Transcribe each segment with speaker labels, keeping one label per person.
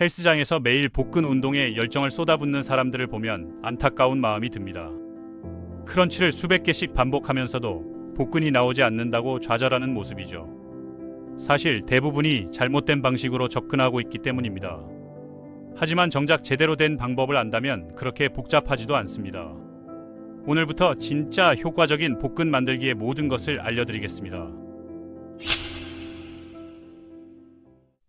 Speaker 1: 헬스장에서 매일 복근 운동에 열정을 쏟아붓는 사람들을 보면 안타까운 마음이 듭니다. 크런치를 수백 개씩 반복하면서도 복근이 나오지 않는다고 좌절하는 모습이죠. 사실 대부분이 잘못된 방식으로 접근하고 있기 때문입니다. 하지만 정작 제대로 된 방법을 안다면 그렇게 복잡하지도 않습니다. 오늘부터 진짜 효과적인 복근 만들기의 모든 것을 알려드리겠습니다.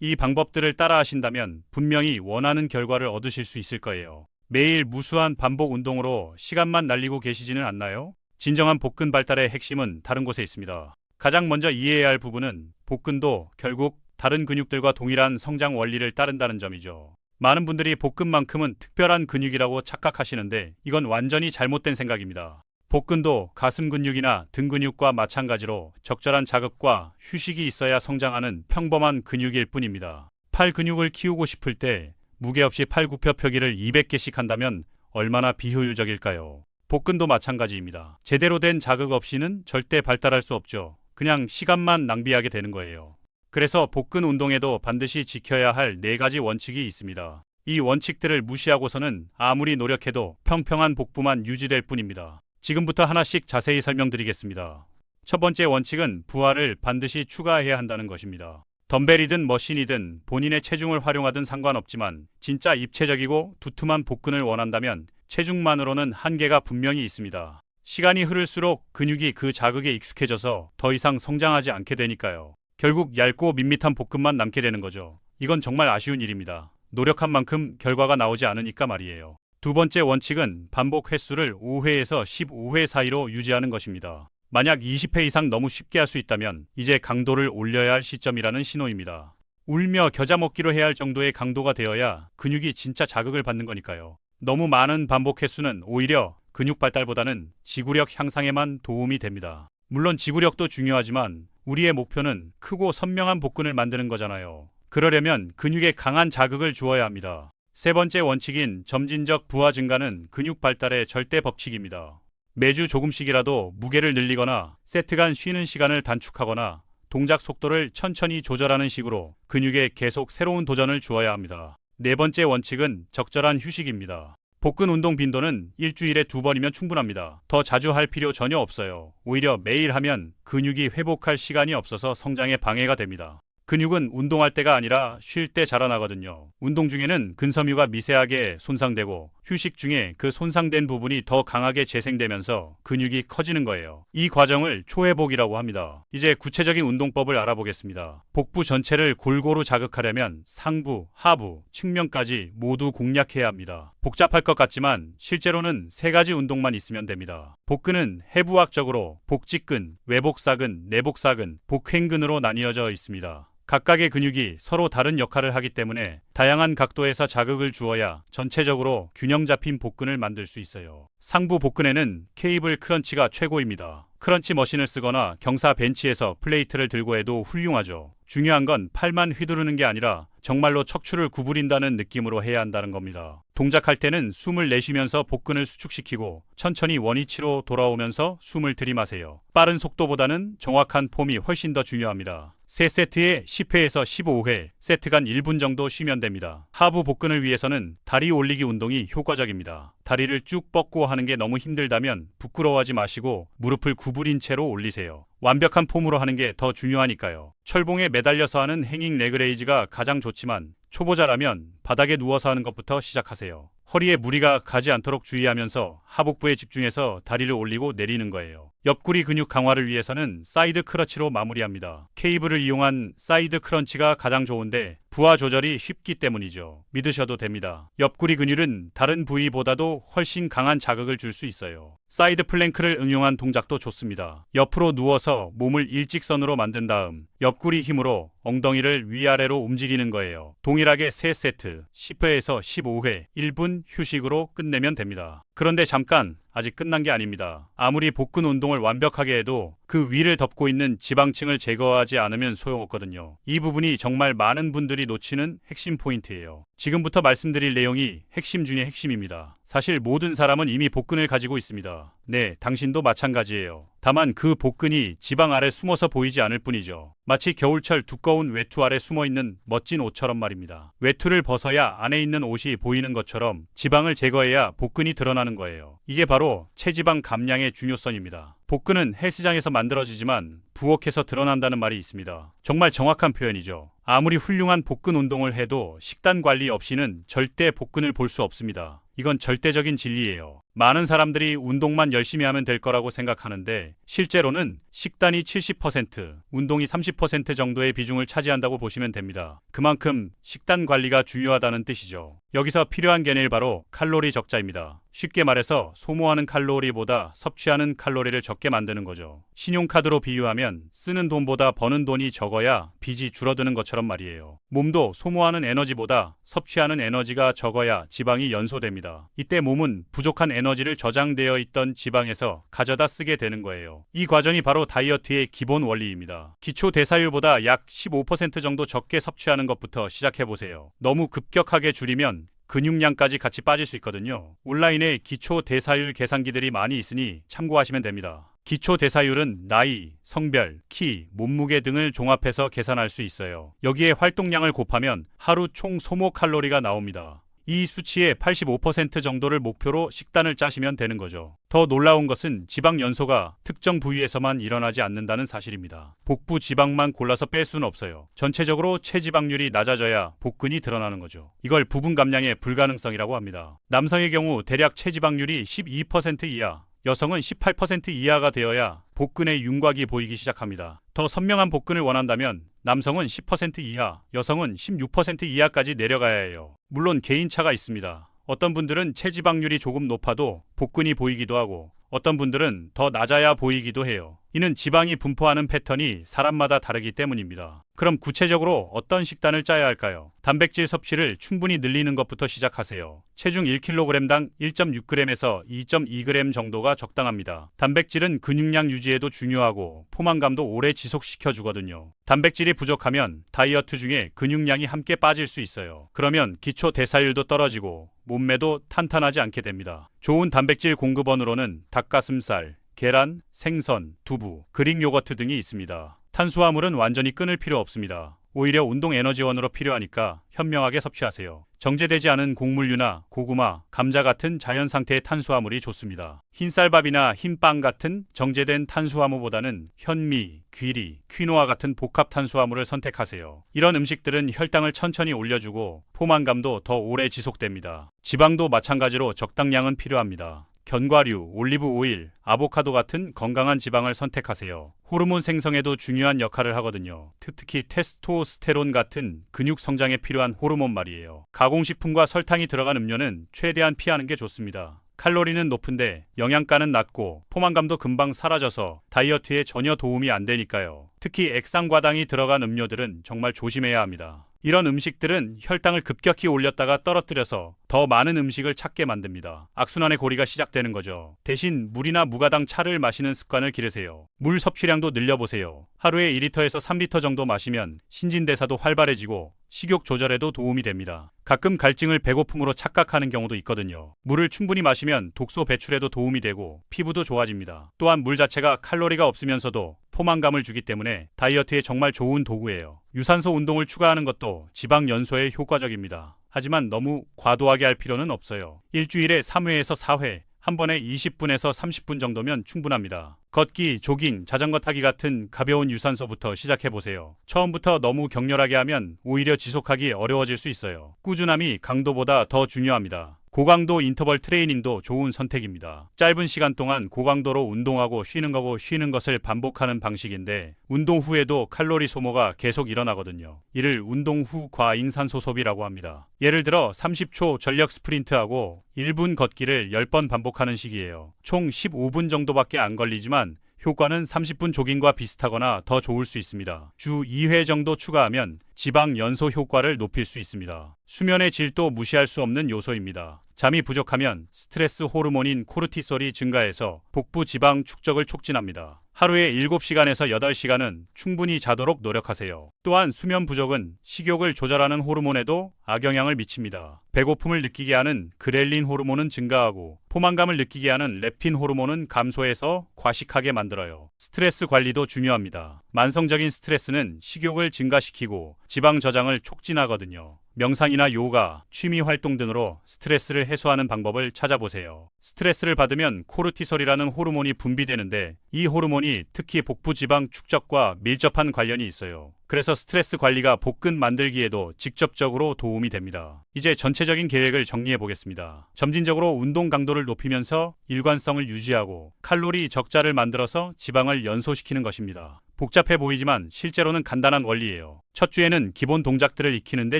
Speaker 1: 이 방법들을 따라 하신다면 분명히 원하는 결과를 얻으실 수 있을 거예요. 매일 무수한 반복 운동으로 시간만 날리고 계시지는 않나요? 진정한 복근 발달의 핵심은 다른 곳에 있습니다. 가장 먼저 이해해야 할 부분은 복근도 결국 다른 근육들과 동일한 성장 원리를 따른다는 점이죠. 많은 분들이 복근만큼은 특별한 근육이라고 착각하시는데 이건 완전히 잘못된 생각입니다. 복근도 가슴 근육이나 등 근육과 마찬가지로 적절한 자극과 휴식이 있어야 성장하는 평범한 근육일 뿐입니다. 팔 근육을 키우고 싶을 때 무게 없이 팔굽혀 펴기를 200개씩 한다면 얼마나 비효율적일까요? 복근도 마찬가지입니다. 제대로 된 자극 없이는 절대 발달할 수 없죠. 그냥 시간만 낭비하게 되는 거예요. 그래서 복근 운동에도 반드시 지켜야 할 네 가지 원칙이 있습니다. 이 원칙들을 무시하고서는 아무리 노력해도 평평한 복부만 유지될 뿐입니다. 지금부터 하나씩 자세히 설명드리겠습니다. 첫 번째 원칙은 부하를 반드시 추가해야 한다는 것입니다. 덤벨이든 머신이든 본인의 체중을 활용하든 상관없지만 진짜 입체적이고 두툼한 복근을 원한다면 체중만으로는 한계가 분명히 있습니다. 시간이 흐를수록 근육이 그 자극에 익숙해져서 더 이상 성장하지 않게 되니까요. 결국 얇고 밋밋한 복근만 남게 되는 거죠. 이건 정말 아쉬운 일입니다. 노력한 만큼 결과가 나오지 않으니까 말이에요. 두 번째 원칙은 반복 횟수를 5회에서 15회 사이로 유지하는 것입니다. 만약 20회 이상 너무 쉽게 할 수 있다면 이제 강도를 올려야 할 시점이라는 신호입니다. 울며 겨자 먹기로 해야 할 정도의 강도가 되어야 근육이 진짜 자극을 받는 거니까요. 너무 많은 반복 횟수는 오히려 근육 발달보다는 지구력 향상에만 도움이 됩니다. 물론 지구력도 중요하지만 우리의 목표는 크고 선명한 복근을 만드는 거잖아요. 그러려면 근육에 강한 자극을 주어야 합니다. 세 번째 원칙인 점진적 부하 증가는 근육 발달의 절대 법칙입니다. 매주 조금씩이라도 무게를 늘리거나 세트 간 쉬는 시간을 단축하거나 동작 속도를 천천히 조절하는 식으로 근육에 계속 새로운 도전을 주어야 합니다. 네 번째 원칙은 적절한 휴식입니다. 복근 운동 빈도는 일주일에 두 번이면 충분합니다. 더 자주 할 필요 전혀 없어요. 오히려 매일 하면 근육이 회복할 시간이 없어서 성장에 방해가 됩니다. 근육은 운동할 때가 아니라 쉴 때 자라나거든요. 운동 중에는 근섬유가 미세하게 손상되고 휴식 중에 그 손상된 부분이 더 강하게 재생되면서 근육이 커지는 거예요. 이 과정을 초회복이라고 합니다. 이제 구체적인 운동법을 알아보겠습니다. 복부 전체를 골고루 자극하려면 상부, 하부, 측면까지 모두 공략해야 합니다. 복잡할 것 같지만 실제로는 세 가지 운동만 있으면 됩니다. 복근은 해부학적으로 복직근, 외복사근, 내복사근, 복횡근으로 나뉘어져 있습니다. 각각의 근육이 서로 다른 역할을 하기 때문에 다양한 각도에서 자극을 주어야 전체적으로 균형 잡힌 복근을 만들 수 있어요. 상부 복근에는 케이블 크런치가 최고입니다. 크런치 머신을 쓰거나 경사 벤치에서 플레이트를 들고 해도 훌륭하죠. 중요한 건 팔만 휘두르는 게 아니라 정말로 척추를 구부린다는 느낌으로 해야 한다는 겁니다. 동작할 때는 숨을 내쉬면서 복근을 수축시키고 천천히 원위치로 돌아오면서 숨을 들이마세요. 빠른 속도보다는 정확한 폼이 훨씬 더 중요합니다. 3세트에 10회에서 15회, 세트 간 1분 정도 쉬면 됩니다. 하부 복근을 위해서는 다리 올리기 운동이 효과적입니다. 다리를 쭉 뻗고 하는 게 너무 힘들다면 부끄러워하지 마시고 무릎을 구부린 채로 올리세요. 완벽한 폼으로 하는 게 더 중요하니까요. 철봉에 매달려서 하는 행잉 레그레이즈가 가장 좋지만 초보자라면 바닥에 누워서 하는 것부터 시작하세요. 허리에 무리가 가지 않도록 주의하면서 하복부에 집중해서 다리를 올리고 내리는 거예요. 옆구리 근육 강화를 위해서는 사이드 크러치로 마무리합니다. 케이블을 이용한 사이드 크런치가 가장 좋은데 부하 조절이 쉽기 때문이죠. 믿으셔도 됩니다. 옆구리 근육은 다른 부위보다도 훨씬 강한 자극을 줄 수 있어요. 사이드 플랭크를 응용한 동작도 좋습니다. 옆으로 누워서 몸을 일직선으로 만든 다음 옆구리 힘으로 엉덩이를 위아래로 움직이는 거예요. 동일하게 3세트, 10회에서 15회, 1분 휴식으로 끝내면 됩니다. 그런데 잠깐 아직 끝난 게 아닙니다. 아무리 복근 운동을 완벽하게 해도 그 위를 덮고 있는 지방층을 제거하지 않으면 소용없거든요. 이 부분이 정말 많은 분들이 놓치는 핵심 포인트예요. 지금부터 말씀드릴 내용이 핵심 중의 핵심입니다. 사실 모든 사람은 이미 복근을 가지고 있습니다. 네, 당신도 마찬가지예요. 다만 그 복근이 지방 아래 숨어서 보이지 않을 뿐이죠. 마치 겨울철 두꺼운 외투 아래 숨어 있는 멋진 옷처럼 말입니다. 외투를 벗어야 안에 있는 옷이 보이는 것처럼 지방을 제거해야 복근이 드러나는 거예요. 이게 바로 체지방 감량의 중요성입니다. 복근은 헬스장에서 만들어지지만 부엌에서 드러난다는 말이 있습니다. 정말 정확한 표현이죠. 아무리 훌륭한 복근 운동을 해도 식단 관리 없이는 절대 복근을 볼 수 없습니다. 이건 절대적인 진리예요. 많은 사람들이 운동만 열심히 하면 될 거라고 생각하는데 실제로는 식단이 70%, 운동이 30% 정도의 비중을 차지한다고 보시면 됩니다. 그만큼 식단 관리가 중요하다는 뜻이죠. 여기서 필요한 개념이 바로 칼로리 적자입니다. 쉽게 말해서 소모하는 칼로리보다 섭취하는 칼로리를 적게 만드는 거죠. 신용카드로 비유하면 쓰는 돈보다 버는 돈이 적어야 빚이 줄어드는 것처럼 말이에요. 몸도 소모하는 에너지보다 섭취하는 에너지가 적어야 지방이 연소됩니다. 이때 몸은 부족한 에너지를 저장되어 있던 지방에서 가져다 쓰게 되는 거예요. 이 과정이 바로 다이어트의 기본 원리입니다. 기초 대사율보다 약 15% 정도 적게 섭취하는 것부터 시작해 보세요. 너무 급격하게 줄이면 근육량까지 같이 빠질 수 있거든요. 온라인에 기초 대사율 계산기들이 많이 있으니 참고하시면 됩니다. 기초 대사율은 나이, 성별, 키, 몸무게 등을 종합해서 계산할 수 있어요. 여기에 활동량을 곱하면 하루 총 소모 칼로리가 나옵니다. 이 수치의 85% 정도를 목표로 식단을 짜시면 되는 거죠. 더 놀라운 것은 지방 연소가 특정 부위에서만 일어나지 않는다는 사실입니다. 복부 지방만 골라서 뺄 수는 없어요. 전체적으로 체지방률이 낮아져야 복근이 드러나는 거죠. 이걸 부분 감량의 불가능성이라고 합니다. 남성의 경우 대략 체지방률이 12% 이하, 여성은 18% 이하가 되어야 복근의 윤곽이 보이기 시작합니다. 더 선명한 복근을 원한다면 남성은 10% 이하, 여성은 16% 이하까지 내려가야 해요. 물론 개인차가 있습니다. 어떤 분들은 체지방률이 조금 높아도 복근이 보이기도 하고 어떤 분들은 더 낮아야 보이기도 해요. 이는 지방이 분포하는 패턴이 사람마다 다르기 때문입니다. 그럼 구체적으로 어떤 식단을 짜야 할까요? 단백질 섭취를 충분히 늘리는 것부터 시작하세요. 체중 1kg당 1.6g에서 2.2g 정도가 적당합니다. 단백질은 근육량 유지에도 중요하고 포만감도 오래 지속시켜 주거든요. 단백질이 부족하면 다이어트 중에 근육량이 함께 빠질 수 있어요. 그러면 기초 대사율도 떨어지고 몸매도 탄탄하지 않게 됩니다. 좋은 단백질 공급원으로는 닭가슴살, 계란, 생선, 두부, 그릭 요거트 등이 있습니다. 탄수화물은 완전히 끊을 필요 없습니다. 오히려 운동 에너지원으로 필요하니까 현명하게 섭취하세요. 정제되지 않은 곡물류나 고구마, 감자 같은 자연 상태의 탄수화물이 좋습니다. 흰쌀밥이나 흰빵 같은 정제된 탄수화물보다는 현미, 귀리, 퀴노아 같은 복합 탄수화물을 선택하세요. 이런 음식들은 혈당을 천천히 올려주고 포만감도 더 오래 지속됩니다. 지방도 마찬가지로 적당량은 필요합니다. 견과류, 올리브 오일, 아보카도 같은 건강한 지방을 선택하세요. 호르몬 생성에도 중요한 역할을 하거든요. 특히 테스토스테론 같은 근육 성장에 필요한 호르몬 말이에요. 가공식품과 설탕이 들어간 음료는 최대한 피하는 게 좋습니다. 칼로리는 높은데 영양가는 낮고 포만감도 금방 사라져서 다이어트에 전혀 도움이 안 되니까요. 특히 액상과당이 들어간 음료들은 정말 조심해야 합니다. 이런 음식들은 혈당을 급격히 올렸다가 떨어뜨려서 더 많은 음식을 찾게 만듭니다. 악순환의 고리가 시작되는 거죠. 대신 물이나 무가당 차를 마시는 습관을 기르세요. 물 섭취량도 늘려보세요. 하루에 2리터에서 3리터 정도 마시면 신진대사도 활발해지고 식욕 조절에도 도움이 됩니다. 가끔 갈증을 배고픔으로 착각하는 경우도 있거든요. 물을 충분히 마시면 독소 배출에도 도움이 되고 피부도 좋아집니다. 또한 물 자체가 칼로리가 없으면서도 포만감을 주기 때문에 다이어트에 정말 좋은 도구예요. 유산소 운동을 추가하는 것도 지방 연소에 효과적입니다. 하지만 너무 과도하게 할 필요는 없어요. 일주일에 3회에서 4회, 한 번에 20분에서 30분 정도면 충분합니다. 걷기, 조깅, 자전거 타기 같은 가벼운 유산소부터 시작해 보세요. 처음부터 너무 격렬하게 하면 오히려 지속하기 어려워질 수 있어요. 꾸준함이 강도보다 더 중요합니다. 고강도 인터벌 트레이닝도 좋은 선택입니다. 짧은 시간 동안 고강도로 운동하고 쉬는 거고 쉬는 것을 반복하는 방식인데 운동 후에도 칼로리 소모가 계속 일어나거든요. 이를 운동 후 과잉산소 소비라고 합니다. 예를 들어 30초 전력 스프린트하고 1분 걷기를 10번 반복하는 식이에요. 총 15분 정도밖에 안 걸리지만 효과는 30분 조깅과 비슷하거나 더 좋을 수 있습니다. 주 2회 정도 추가하면 지방 연소 효과를 높일 수 있습니다. 수면의 질도 무시할 수 없는 요소입니다. 잠이 부족하면 스트레스 호르몬인 코르티솔이 증가해서 복부 지방 축적을 촉진합니다. 하루에 7시간에서 8시간은 충분히 자도록 노력하세요. 또한 수면 부족은 식욕을 조절하는 호르몬에도 악영향을 미칩니다. 배고픔을 느끼게 하는 그렐린 호르몬은 증가하고 포만감을 느끼게 하는 렙틴 호르몬은 감소해서 과식하게 만들어요. 스트레스 관리도 중요합니다. 만성적인 스트레스는 식욕을 증가시키고 지방 저장을 촉진하거든요. 명상이나 요가, 취미 활동 등으로 스트레스를 해소하는 방법을 찾아보세요. 스트레스를 받으면 코르티솔이라는 호르몬이 분비되는데 이 호르몬이 특히 복부 지방 축적과 밀접한 관련이 있어요. 그래서 스트레스 관리가 복근 만들기에도 직접적으로 도움이 됩니다. 이제 전체적인 계획을 정리해 보겠습니다. 점진적으로 운동 강도를 높이면서 일관성을 유지하고 칼로리 적자를 만들어서 지방을 연소시키는 것입니다. 복잡해 보이지만 실제로는 간단한 원리예요. 첫 주에는 기본 동작들을 익히는데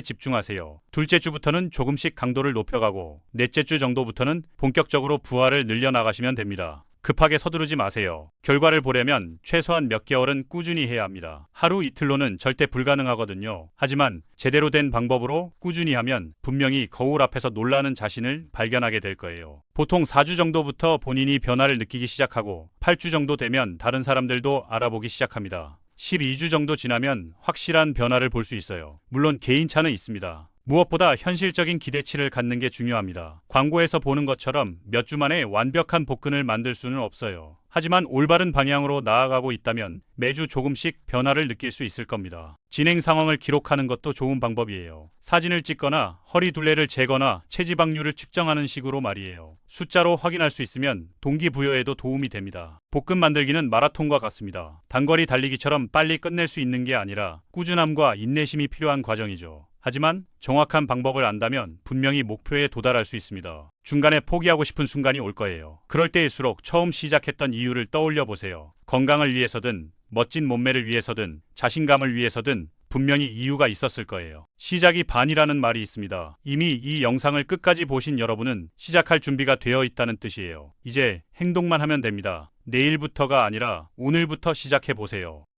Speaker 1: 집중하세요. 둘째 주부터는 조금씩 강도를 높여가고 넷째 주 정도부터는 본격적으로 부하를 늘려나가시면 됩니다. 급하게 서두르지 마세요. 결과를 보려면 최소한 몇 개월은 꾸준히 해야 합니다. 하루 이틀로는 절대 불가능하거든요. 하지만 제대로 된 방법으로 꾸준히 하면 분명히 거울 앞에서 놀라는 자신을 발견하게 될 거예요. 보통 4주 정도부터 본인이 변화를 느끼기 시작하고 8주 정도 되면 다른 사람들도 알아보기 시작합니다. 12주 정도 지나면 확실한 변화를 볼 수 있어요. 물론 개인차는 있습니다. 무엇보다 현실적인 기대치를 갖는 게 중요합니다. 광고에서 보는 것처럼 몇 주 만에 완벽한 복근을 만들 수는 없어요. 하지만 올바른 방향으로 나아가고 있다면 매주 조금씩 변화를 느낄 수 있을 겁니다. 진행 상황을 기록하는 것도 좋은 방법이에요. 사진을 찍거나 허리 둘레를 재거나 체지방률을 측정하는 식으로 말이에요. 숫자로 확인할 수 있으면 동기부여에도 도움이 됩니다. 복근 만들기는 마라톤과 같습니다. 단거리 달리기처럼 빨리 끝낼 수 있는 게 아니라 꾸준함과 인내심이 필요한 과정이죠. 하지만 정확한 방법을 안다면 분명히 목표에 도달할 수 있습니다. 중간에 포기하고 싶은 순간이 올 거예요. 그럴 때일수록 처음 시작했던 이유를 떠올려 보세요. 건강을 위해서든 멋진 몸매를 위해서든 자신감을 위해서든 분명히 이유가 있었을 거예요. 시작이 반이라는 말이 있습니다. 이미 이 영상을 끝까지 보신 여러분은 시작할 준비가 되어 있다는 뜻이에요. 이제 행동만 하면 됩니다. 내일부터가 아니라 오늘부터 시작해 보세요.